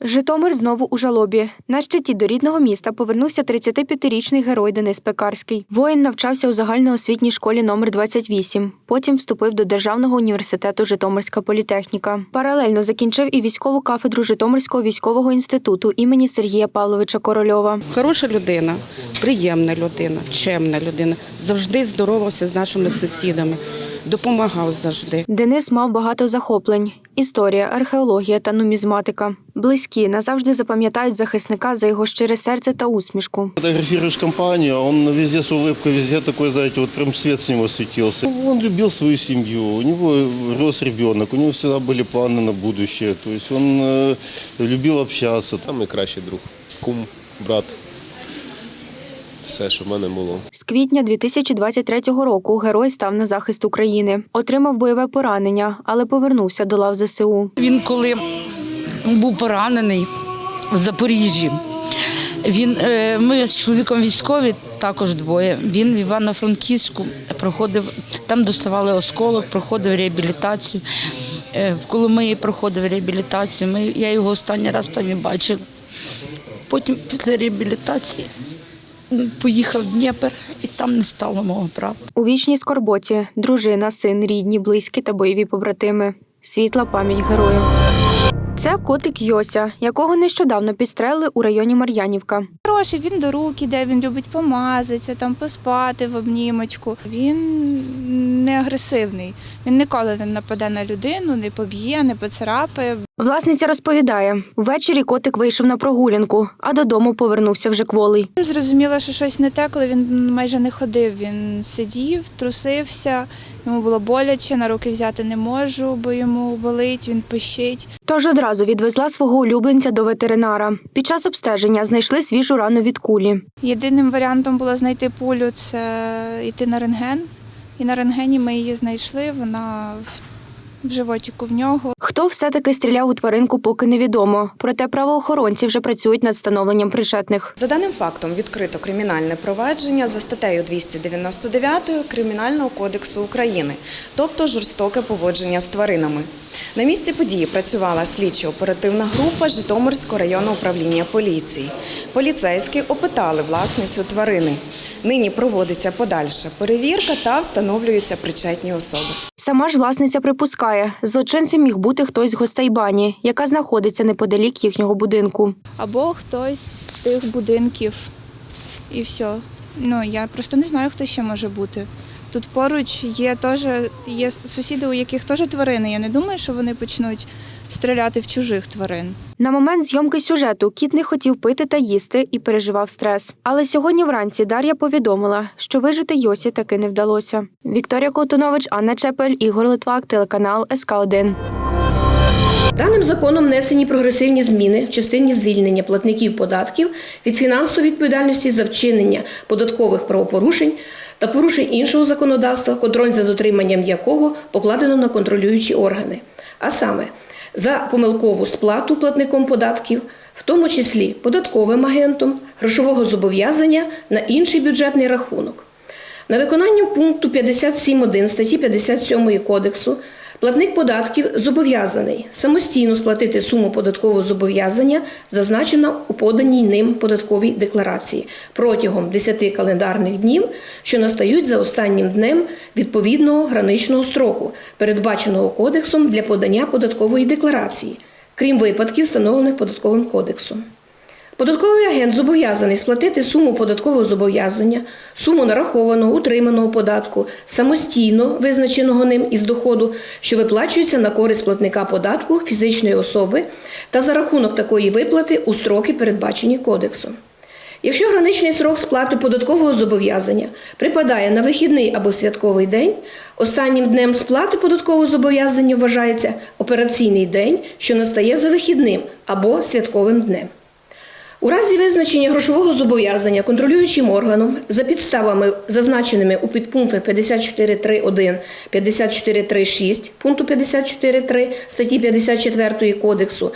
Житомир знову у жалобі. На щиті до рідного міста повернувся 35-річний герой Денис Пекарський. Воїн навчався у загальноосвітній школі номер 28. Потім вступив до Державного університету Житомирська політехніка. Паралельно закінчив і військову кафедру Житомирського військового інституту імені Сергія Павловича Корольова. Хороша людина, приємна людина, чемна людина. Завжди здоровався з нашими сусідами, допомагав завжди. Денис мав багато захоплень: історія, археологія та нумізматика. Близькі назавжди запам'ятають захисника за його щире серце та усмішку. Фотографируешь компанию, а он везде с улыбкой, везде такой, знаете, вот прям свет с него светился. Ну, Он любил свою семью, у него рос ребенок, у него всегда были планы на будущее. То есть он э, любил общаться. Там найкращий друг, кум, брат. Все, що в мене було. З квітня 2023 року герой став на захист України. Отримав бойове поранення, але повернувся до лав ЗСУ. Він коли був поранений в Запоріжжі. Він, е, ми з чоловіком військові, також двоє. Він в Івано-Франківську проходив, там доставали осколок, проходив реабілітацію. Е, В Коломиї проходив реабілітацію. Ми, я його останній раз там і бачила. Потім після реабілітації поїхав в Дніпр і там не стало мого брата. У вічній скорботі дружина, син, рідні, близькі та бойові побратими. Світла пам'ять герою. Це котик Йося, якого нещодавно підстрелили у районі Мар'янівка. Хороший, він до рук іде, він любить помазатися, там поспати в обнімочку. Він не агресивний. Він ніколи не нападе на людину, не поб'є, не поцарапає. Власниця розповідає, ввечері котик вийшов на прогулянку, а додому повернувся вже кволий. Зрозуміло, що щось не те, коли він майже не ходив. Він сидів, трусився, йому було боляче, на руки взяти не можу, бо йому болить, він пищить. Тож одразу відвезла свого улюбленця до ветеринара. Під час обстеження знайшли свіжу рану від кулі. Єдиним варіантом було знайти пулю це йти на рентген. І на рентгені ми її знайшли. Вона в, в животіку в нього. Хто все-таки стріляв у тваринку, поки невідомо. Проте правоохоронці вже працюють над встановленням причетних. За даним фактом відкрито кримінальне провадження за статтею 299 Кримінального кодексу України, тобто жорстоке поводження з тваринами. На місці події працювала слідчо-оперативна група Житомирського районного управління поліції. Поліцейські опитали власницю тварини. Нині проводиться подальша перевірка та встановлюються причетні особи. Сама ж власниця припускає, злочинцем міг бути хтось з гостей бані, яка знаходиться неподалік їхнього будинку. Або хтось з тих будинків і все. Ну я просто не знаю, хто ще може бути. Тут поруч є теж є сусіди, у яких теж тварини. Я не думаю, що вони почнуть стріляти в чужих тварин. На момент зйомки сюжету кіт не хотів пити та їсти і переживав стрес. Але сьогодні вранці Дар'я повідомила, що вижити Йосі таки не вдалося. Вікторія Колтунович, Анна Чепель, Ігор Литвак, телеканал СК 1 Даним законом внесені прогресивні зміни в частині звільнення платників податків від фінансової відповідальності за вчинення податкових правопорушень та порушень іншого законодавства, контроль за дотриманням якого покладено на контролюючі органи, а саме за помилкову сплату платником податків, в тому числі податковим агентом, грошового зобов'язання на інший бюджетний рахунок. На виконання пункту 57.1 статті 57 Кодексу платник податків зобов'язаний самостійно сплатити суму податкового зобов'язання, зазначена у поданій ним податковій декларації протягом 10 календарних днів, що настають за останнім днем відповідного граничного строку, передбаченого кодексом для подання податкової декларації, крім випадків, встановлених податковим кодексом. Податковий агент зобов'язаний сплатити суму податкового зобов'язання, суму нарахованого утриманого податку, самостійно визначеного ним із доходу, що виплачується на користь платника податку фізичної особи та за рахунок такої виплати у строки, передбачені кодексом. Якщо граничний срок сплати податкового зобов'язання припадає на вихідний або святковий день, останнім днем сплати податкового зобов'язання вважається операційний день, що настає за вихідним або святковим днем. У разі визначення грошового зобов'язання контролюючим органом за підставами, зазначеними у підпунктах 54.3.1, 54.3.6 пункту 54.3 статті 54 Кодексу,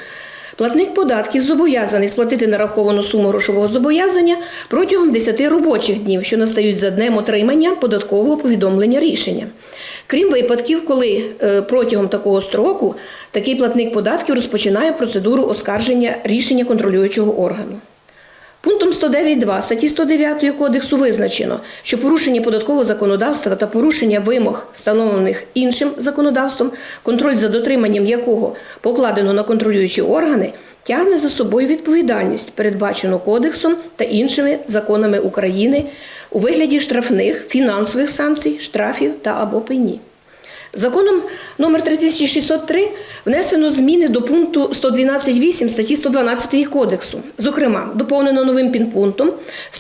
Платник податків зобов'язаний сплатити нараховану суму грошового зобов'язання протягом 10 робочих днів, що настають за днем отримання податкового повідомлення рішення. Крім випадків, коли е, протягом такого строку такий платник податків розпочинає процедуру оскарження рішення контролюючого органу. Пунктом 109.2 статті 109 Кодексу визначено, що порушення податкового законодавства та порушення вимог, встановлених іншим законодавством, контроль за дотриманням якого покладено на контролюючі органи, тягне за собою відповідальність, передбачену кодексом та іншими законами України у вигляді штрафних фінансових санкцій, штрафів та або пені. Законом номер 3603 внесено зміни до пункту 112.8 статті 112 Кодексу. Зокрема, доповнено новим підпунктом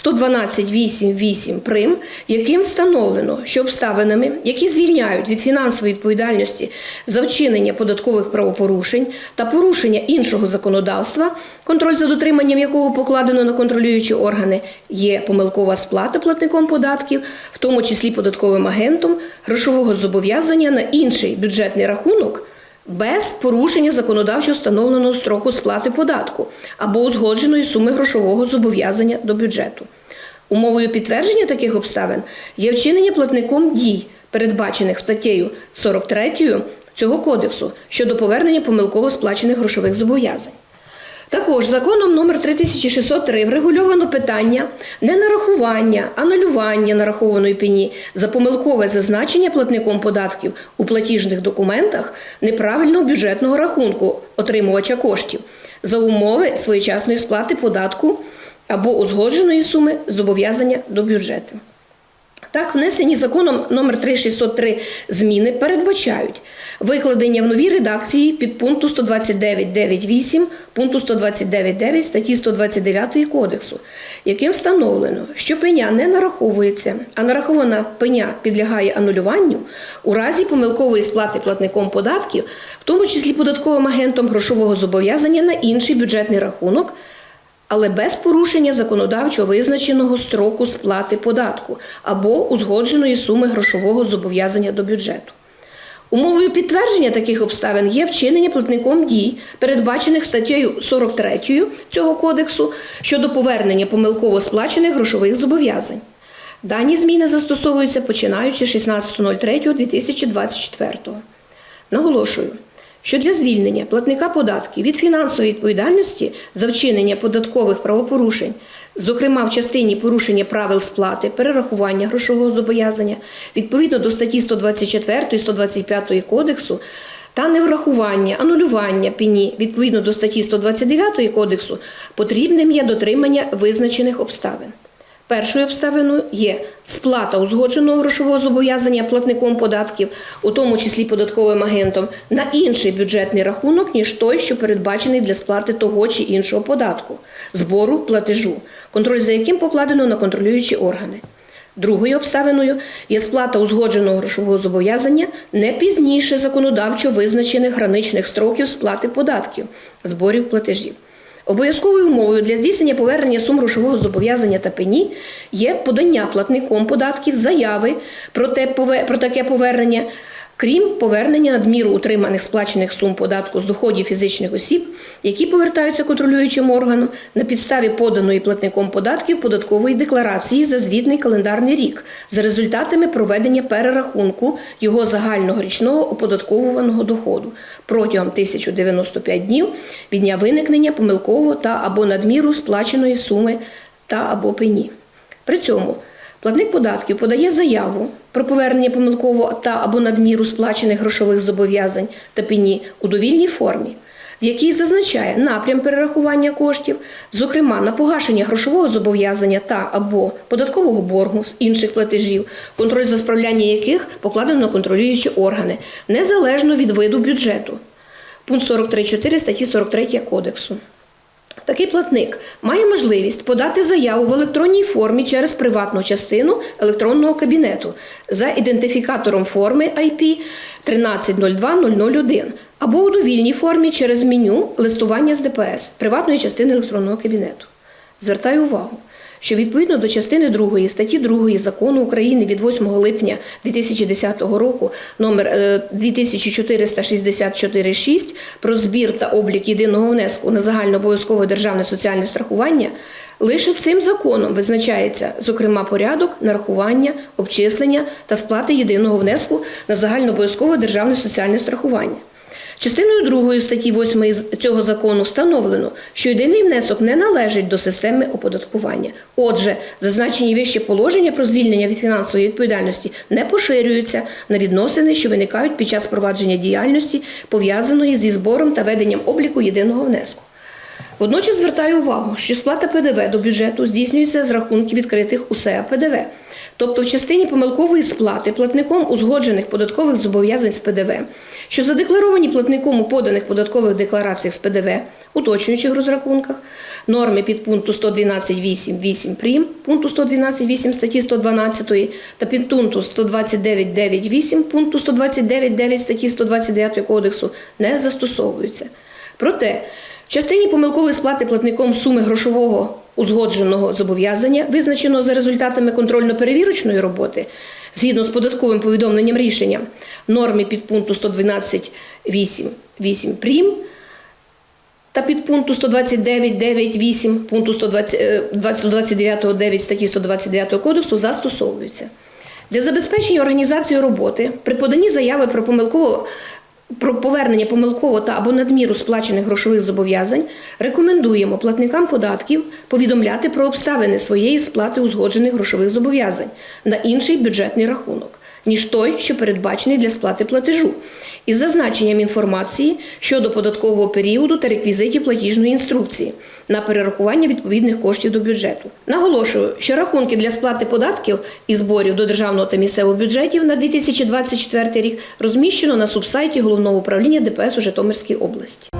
112.8.8 прим, яким встановлено, що обставинами, які звільняють від фінансової відповідальності за вчинення податкових правопорушень та порушення іншого законодавства, контроль за дотриманням якого покладено на контролюючі органи, є помилкова сплата платником податків, в тому числі податковим агентом, грошового зобов'язання на інший бюджетний рахунок без порушення законодавчо встановленого строку сплати податку або узгодженої суми грошового зобов'язання до бюджету. Умовою підтвердження таких обставин є вчинення платником дій, передбачених статтею 43 цього кодексу щодо повернення помилково сплачених грошових зобов'язань. Також законом номер 3603 врегульовано питання ненарахування, анулювання нарахованої пені за помилкове зазначення платником податків у платіжних документах неправильного бюджетного рахунку отримувача коштів за умови своєчасної сплати податку або узгодженої суми зобов'язання до бюджету. Так, внесені законом номер 3603 зміни передбачають викладення в новій редакції під пункту 129.9.8 пункту 129.9 статті 129 Кодексу, яким встановлено, що пеня не нараховується, а нарахована пеня підлягає анулюванню у разі помилкової сплати платником податків, в тому числі податковим агентом грошового зобов'язання на інший бюджетний рахунок але без порушення законодавчо визначеного строку сплати податку або узгодженої суми грошового зобов'язання до бюджету. Умовою підтвердження таких обставин є вчинення платником дій, передбачених статтею 43 цього кодексу щодо повернення помилково сплачених грошових зобов'язань. Дані зміни застосовуються починаючи з 16.03.2024. Наголошую, що для звільнення платника податків від фінансової відповідальності за вчинення податкових правопорушень, зокрема в частині порушення правил сплати, перерахування грошового зобов'язання, відповідно до статті 124 і 125 Кодексу, та неврахування, анулювання пені відповідно до статті 129 Кодексу, потрібним є дотримання визначених обставин. Першою обставиною є сплата узгодженого грошового зобов'язання платником податків, у тому числі податковим агентом, на інший бюджетний рахунок, ніж той, що передбачений для сплати того чи іншого податку, збору платежу, контроль за яким покладено на контролюючі органи. Другою обставиною є сплата узгодженого грошового зобов'язання не пізніше законодавчо визначених граничних строків сплати податків, зборів платежів. Обов'язковою умовою для здійснення повернення сум грошового зобов'язання та пені є подання платником податків заяви про, те, про таке повернення, крім повернення надміру утриманих сплачених сум податку з доходів фізичних осіб, які повертаються контролюючим органом на підставі поданої платником податків податкової декларації за звітний календарний рік за результатами проведення перерахунку його загального річного оподатковуваного доходу протягом 1095 днів від дня виникнення помилково та або надміру сплаченої суми та або пені. При цьому платник податків подає заяву про повернення помилково та або надміру сплачених грошових зобов'язань та пені у довільній формі, в якій зазначає напрям перерахування коштів, зокрема на погашення грошового зобов'язання та або податкового боргу з інших платежів, контроль за справляння яких покладено на контролюючі органи, незалежно від виду бюджету. Пункт 43.4 статті 43 Кодексу. Такий платник має можливість подати заяву в електронній формі через приватну частину електронного кабінету за ідентифікатором форми IP 1302001 або у довільній формі через меню листування з ДПС приватної частини електронного кабінету. Звертаю увагу, що відповідно до частини 2 статті 2 закону України від 8 липня 2010 року номер е, 2464-6 про збір та облік єдиного внеску на загальнообов'язкове державне соціальне страхування лише цим законом визначається, зокрема, порядок нарахування, обчислення та сплати єдиного внеску на загальнообов'язкове державне соціальне страхування. Частиною 2 статті 8 цього закону встановлено, що єдиний внесок не належить до системи оподаткування. Отже, зазначені вище положення про звільнення від фінансової відповідальності не поширюються на відносини, що виникають під час провадження діяльності, пов'язаної зі збором та веденням обліку єдиного внеску. Водночас звертаю увагу, що сплата ПДВ до бюджету здійснюється з рахунків відкритих у ПДВ. Тобто в частині помилкової сплати платником узгоджених податкових зобов'язань з ПДВ, що задекларовані платником у поданих податкових деклараціях з ПДВ, уточнюючих розрахунках, норми підпункту 112.8.8 прим. пункту 112.8 статті 112 та підпункту 129.9.8 пункту 129.9 статті 129 Кодексу не застосовуються. Проте в частині помилкової сплати платником суми грошового узгодженого зобов'язання, визначеного за результатами контрольно-перевірочної роботи, згідно з податковим повідомленням рішення, норми підпункту 112.8.8 прим. та підпункту 129.9.8 пункту 120 е, 129.9 статті 129 Кодексу застосовуються. Для забезпечення організації роботи при поданні заяви про помилково про повернення помилково та або надміру сплачених грошових зобов'язань рекомендуємо платникам податків повідомляти про обставини своєї сплати узгоджених грошових зобов'язань на інший бюджетний рахунок, ніж той, що передбачений для сплати платежу, із зазначенням інформації щодо податкового періоду та реквізитів платіжної інструкції на перерахування відповідних коштів до бюджету. Наголошую, що рахунки для сплати податків і зборів до державного та місцевого бюджетів на 2024 рік розміщено на субсайті головного управління ДПС у Житомирській області.